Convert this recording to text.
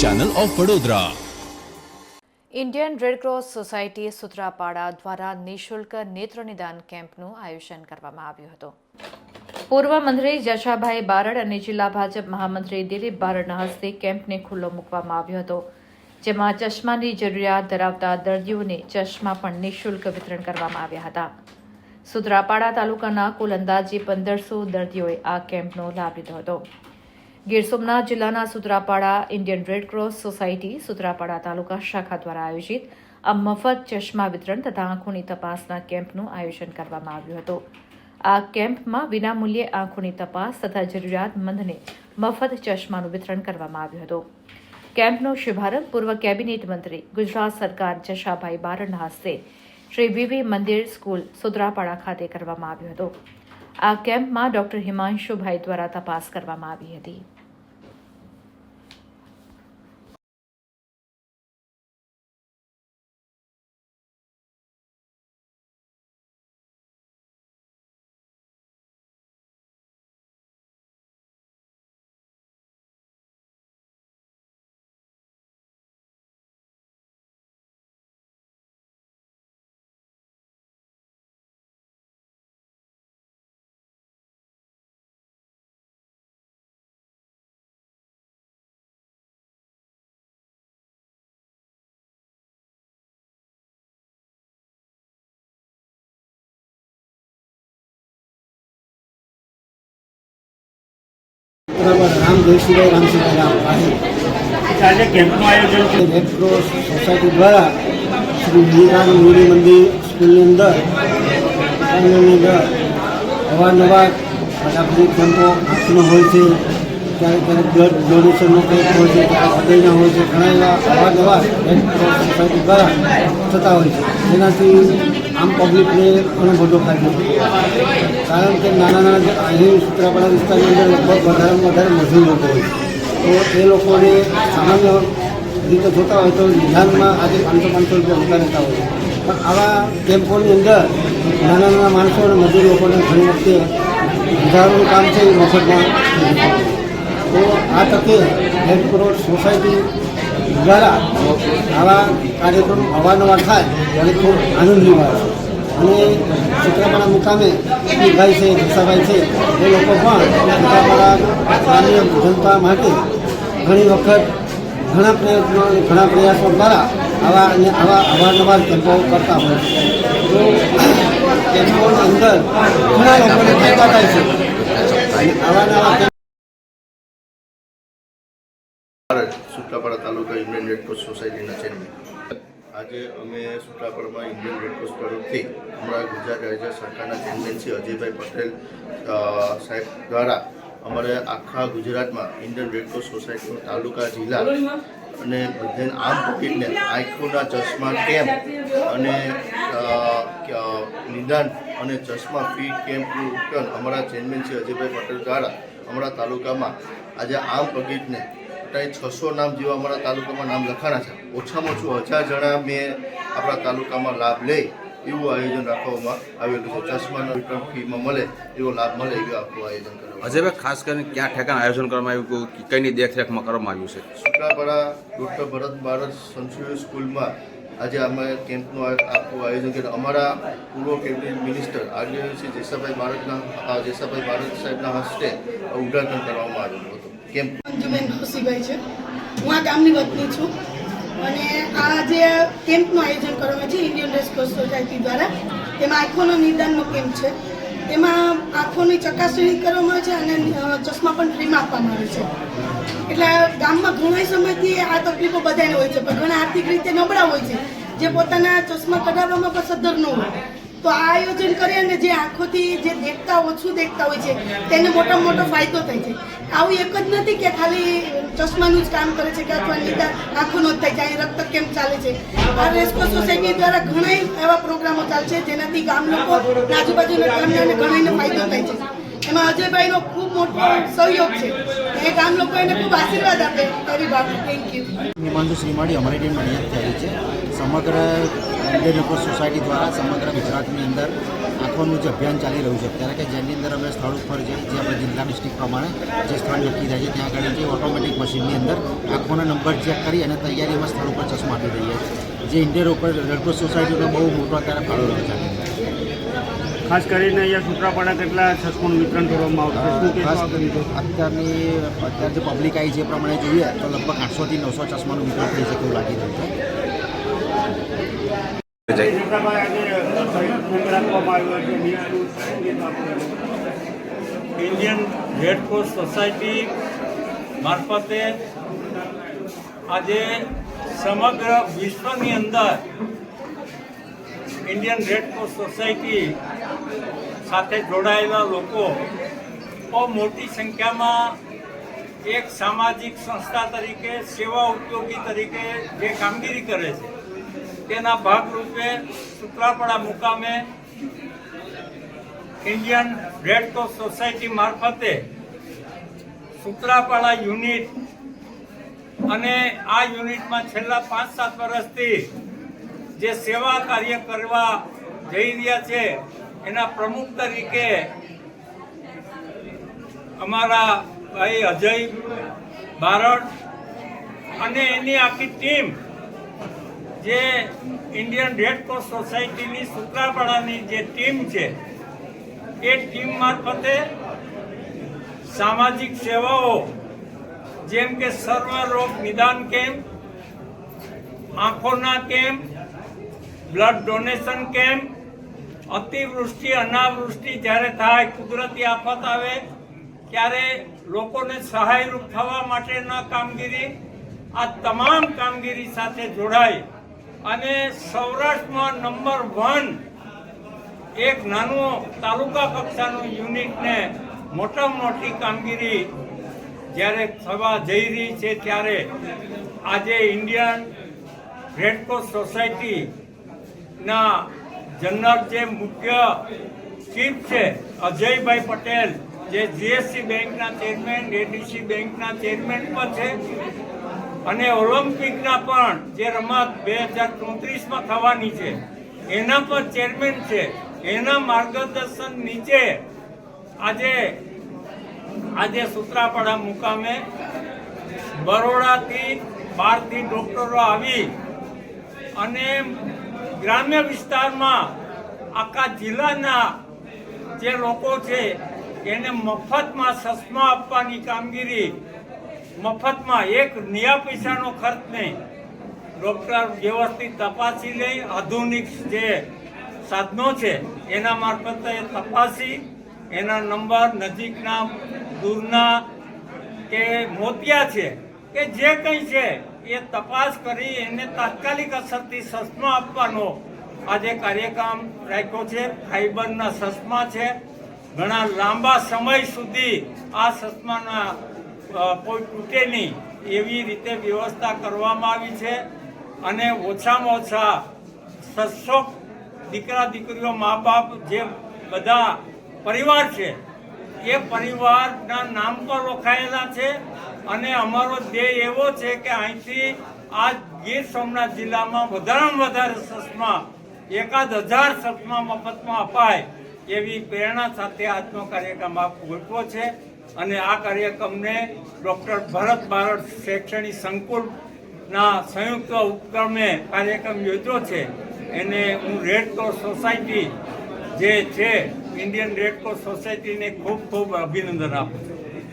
Channel of Vadodara Indian red cross society Sutrapada દ્વારા નિઃશુલ્ક નેત્ર નિદાન કેમ્પનું આયોજન કરવામાં આવ્યું હતું પૂર્વ મંત્રી જશાભાઈ બારડ અને જિલ્લા ભાજપ મહામંત્રી દિલીપ બારડના હસ્તે કેમ્પને ખુલ્લો મૂકવામાં આવ્યો હતો જેમાં ચશ્માની જરૂરિયાત ધરાવતા દર્દીઓને ચશ્મા પણ નિઃશુલ્ક વિતરણ કરવામાં આવ્યા હતા સુત્રાપાડા તાલુકાના કુલ અંદાજે પંદરસો દર્દીઓએ આ કેમ્પનો લાભ લીધો હતો। ગીર સોમનાથ જિલ્લાના Sutrapada Indian red cross society Sutrapada taluka શાખા દ્વારા આયોજિત આ મફત ચશ્મા વિતરણ તથા આંખોની તપાસના કેમ્પનું આયોજન કરવામાં આવ્યું હતું. આ કેમ્પમાં વિનામૂલ્યે આંખોની તપાસ તથા જરૂરિયાતમંદને મફત ચશ્માનું વિતરણ કરવામાં આવ્યું હતું. કેમ્પનો શુભારંભ પૂર્વ કેબિનેટ મંત્રી ગુજરાત સરકાર જશાભાઈ બારડના હસ્તે શ્રી વિવિ મંદિર સ્કૂલ સુત્રાપાડા ખાતે કરવામાં આવ્યો હતો. આ કેમ્પમાં ડોક્ટર હિમાંશુભાઈ દ્વારા તપાસ કરવામાં આવી હતી. બરાબર રામ જયસિંહભાઈ રામસિંહ રામ આહિર આજે કેમ્પનું આયોજન રેડ ક્રોસ સોસાયટી દ્વારા શ્રી વિવેકાનંદ મુરી મંદિર સ્કૂલની અંદર અંદર અવારનવાર બધા કેમ્પો આંખનો હોય છે. ક્યારેક ક્યારેક બ્લડ ડોનેશનનો કેમ્પ હોય છે ક્યારેક હૃદયના હોય છે ઘણા એવા અવારનવાર રેડ ક્રોસ સોસાયટી દ્વારા થતા હોય છે. જેનાથી આમ પબ્લિકને ઘણો બધો ફાયદો થાય કારણ કે નાના નાના જે અહીં સુત્રાપાડા વિસ્તારની અંદર લગભગ વધારેમાં વધારે મજૂર લોકો હોય તો એ લોકોને સામાન્ય રીતે જોતા હોય તો વિધાનમાં આજે પાંચસો પાંચસો રૂપિયા જતા રહેતા હોય પણ આવા કેમ્પોની અંદર નાના નાના માણસો અને મજૂર લોકોને ઘણી વખતે વધારાનું કામ છે એ મફતમાં. તો આ તકે રેડ ક્રોસ સોસાયટી દ્વારા આવા કાર્યક્રમ અવારનવાર થાય, ત્યારે ખૂબ આનંદની વાત છે. અને સૂત્રાપાડા મુકામે ભાઈ છે જસાભાઈ છે, એ લોકો પણ સૂત્રાપાડા ગ્રામ્ય જનતા માટે ઘણી વખત ઘણા પ્રયત્નો ઘણા પ્રયાસો દ્વારા આવા અને આવા અવારનવાર કેમ્પો કરતા હોય છે. તો કેમ્પોની અંદર ઘણા લોકોને ફાયદા થાય છે. અને આવા નવા Sutrapada taluka Indian red cross સોસાયટીના ચેરમેન. આજે અમે સુત્રાપાડામાં ઇન્ડિયન રેડક્રોસ તરફથી અમારા ગુજરાત રાજ્ય સરકારના ચેરમેન શ્રી અજયભાઈ પટેલ સાહેબ દ્વારા અમારે આખા ગુજરાતમાં ઇન્ડિયન રેડક્રોસ સોસાયટીનો તાલુકા, જિલ્લા અને બધે આમ પબ્લિકને આંખોના ચશ્મા કેમ્પ અને નિદાન અને ચશ્મા ફી કેમ્પનું વિતરણ અમારા ચેરમેન શ્રી અજયભાઈ પટેલ દ્વારા અમારા તાલુકામાં આજે આમ પબ્લિકને અત્યારે છસો નામ જેવા અમારા તાલુકામાં નામ લખાણા છે. ઓછામાં ઓછું હજાર જણા મેં આપણા તાલુકામાં લાભ લે એવું આયોજન રાખવામાં આવેલું છે ચશ્માના વિતરણ ફીમાં મળે એવો લાભ મળે એવું આખું આયોજન કરવામાં અજયભાઈ ખાસ કરીને ક્યાં ઠેકાણ આયોજન કરવામાં આવ્યું? કે કઈની દેખરેખમાં કરવામાં આવ્યું છે? સુત્રાપાડા ડૉક્ટર ભરત ભારત સંસ્કૃત સ્કૂલમાં આજે અમે કેમ્પનું આખું આયોજન કર્યું. અમારા પૂર્વ કેબિનેટ મિનિસ્ટર આજે શ્રી જેસાભાઈ ભારતના જેસાભાઈ ભારત સાહેબના હસ્તે ઉદ્ઘાટન કરવામાં આવ્યું હતું. કેમ્પ મંજુબેન ખુશીભાઈ છે. હું આ ગામની વતની છું. અને આ જે કેમ્પનું આયોજન કરવામાં છે ઇન્ડિયન રેસકોર્સ સોસાયટી દ્વારા, તેમાં આંખોનો નિદાનનો કેમ્પ છે. તેમાં આંખોની ચકાસણી કરવામાં આવે છે અને ચશ્મા પણ ફ્રીમાં આપવામાં આવે છે. એટલે ગામમાં ઘણા સમયથી આ તકલીફો બધાને હોય છે, પણ ઘણા આર્થિક રીતે નબળા હોય છે. જે પોતાના ચશ્મા કઢાવવામાં પણ સદ્ધર ન હોય. તો આ આયોજન કરે અને જે આંખોથી જે દેખતા, ઓછું દેખતા હોય છે, તેને મોટો મોટો ફાયદો થાય છે. આવું એક જ નથી કે ખાલી ચશ્માનું જ કામ કરે છે કે અથવા લીધા આંખોનો જ થાય છે અહીં રક્ત કેમ્પ ચાલે છે. આ રેસ્કો સોસાયટી દ્વારા ઘણા એવા પ્રોગ્રામો ચાલે છે જેનાથી ગામ લોકો આજુબાજુના ગામના ઘણાને ફાયદો થાય છે. એમાં અજયભાઈનો ખૂબ મોટો સહયોગ છે. એ ગામ લોકો એને ખૂબ આશીર્વાદ આપે એવી વાત થેન્ક યુ હિમાંશુ શ્રીમાળી અમારી ટીમ આવી છે. સમગ્ર અ, લોકો સોસાયટી દ્વારા સમગ્ર ગુજરાતની અંદર આંખોનું જે અભિયાન ચાલી રહ્યું છે ત્યારે કે જેની અંદર અમે સ્થળ ઉપર જઈ જે આપણે જિલ્લા ડિસ્ટ્રિક્ટ પ્રમાણે જે સ્થળ નક્કી થાય છે ત્યાં આગળ જે ઓટોમેટિક મશીનની અંદર આંખોનો નંબર ચેક કરી અને તૈયારીમાં સ્થળ ઉપર ચશ્મા આપી રહીએ છીએ. જે ઇન્ડિયન ઉપર રેડક્રોસ સોસાયટીનો બહુ મોટો અત્યારે ફાળો રહ્યો છે. ખાસ કરીને અહીંયા સૂત્રાપાડા કેટલા ચશ્માનું વિતરણ કરવામાં આવશે અત્યારની અત્યારે જે પબ્લિક આવી છે એ પ્રમાણે જોઈએ તો લગભગ આઠસોથી નવસો ચશ્માનું વિતરણ થઈ શકે એવું લાગી રહ્યું છે. Sutrapada red. Indian red cross society મારફતે આજે સમગ્ર વિશ્વની અંદર ઇન્ડિયન રેડક્રોસ સોસાયટી સાથે જોડાયેલા લોકો બહુ મોટી સંખ્યામાં એક સામાજિક સંસ્થા તરીકે, સેવા ઉપયોગી તરીકે જે કામગીરી કરે છે તેના ભાગરૂપે સુત્રાપડા મુકામે ઇન્ડિયન રેડ ક્રોસ સોસાયટી મારફતે સુત્રાપાડા યુનિટ અને આ યુનિટમાં છેલ્લા પાંચ સાત વર્ષથી જે સેવા કાર્ય કરવા જઈ રહ્યા છે, એના પ્રમુખ તરીકે અમારા ભાઈ અજય બારડ અને એની આખી ટીમ જે ઇન્ડિયન રેડ ક્રોસ સોસાયટીની સુત્રાપાડાની જે ટીમ છે, એ ટીમ મારફતે સામાજિક સેવાઓ, જેમ કે સર્વરોગ નિદાન કેમ્પ, આંખોના કેમ્પ, બ્લડ ડોનેશન કેમ્પ, અતિવૃષ્ટિ, અનાવૃષ્ટિ જ્યારે થાય, કુદરતી આફત આવે, ત્યારે લોકોને સહાયરૂપ થવા માટેના કામગીરી આ તમામ કામગીરી સાથે જોડાય. અને સૌરાષ્ટ્રમાં નંબર વન એક નાનું તાલુકા કક્ષાનું યુનિટને મોટામાં મોટી કામગીરી જ્યારે થવા જઈ રહી છે ત્યારે આજે ઇન્ડિયન રેડક્રોસ સોસાયટીના જનરલ જે મુખ્ય ચીફ છે, અજયભાઈ પટેલ, જે જીએસસી બેંકના ચેરમેન એડીસી બેંકના ચેરમેન પણ છે અને ઓલિમ્પિકના પણ જે રમત બે હજાર ચોત્રીસમાં થવાની છે, એના પણ ચેરમેન છે, એના માર્ગદર્શન નીચે આજે આજે સુત્રાપાડા મુકામે બરોડાથી બહારથી ડૉક્ટરો આવી અને ગ્રામ્ય વિસ્તારમાં આખા જિલ્લાના જે લોકો છે, એને મફતમાં ચશ્મા આપવાની કામગીરી મફતમાં એક નિયા પૈસાનો ખર્ચ નહીં. ડૉક્ટર વ્યવસ્થિત તપાસી લઈ આધુનિક જે સાધનો છે એના મારફતે તપાસી એના નંબર નજીકના દૂરના કે મોતિયા છે કે જે કંઈ છે એ તપાસ કરી એને તાત્કાલિક અસરથી ચશ્મા આપવાનો આજે કાર્યક્રમ રાખ્યો છે. ફાઈબરના ચશ્મા છે. ઘણા લાંબા સમય સુધી આ અ, કોઈ તૂટે નહીં. એવી રીતે વ્યવસ્થા કરવામાં આવી છે અને ઓછામાં ઓછા છસો દીકરા દીકરીઓ મા બાપ જે બધા પરિવાર છે, એ પરિવારના નામ પર લખાયેલા છે અને અમારો ધ્યેય એવો છે કે અહીંથી આ ગીર સોમનાથ જિલ્લામાં વધારેમાં વધારે સસમા, એકાદ હજાર સસમા મફતમાં અપાય એવી પ્રેરણા સાથે આજનો કાર્યક્રમ આપ ગોઠવો છે. અને આ કાર્યક્રમને ડૉક્ટર ભરત બારડ શૈક્ષણિક સંકુલના સંયુક્ત ઉપક્રમે કાર્યક્રમ યોજ્યો છે. એને હું રેડ ક્રોસ સોસાયટી જે છે ઇન્ડિયન રેડ ક્રોસ સોસાયટીને ખૂબ ખૂબ અભિનંદન આપું છું.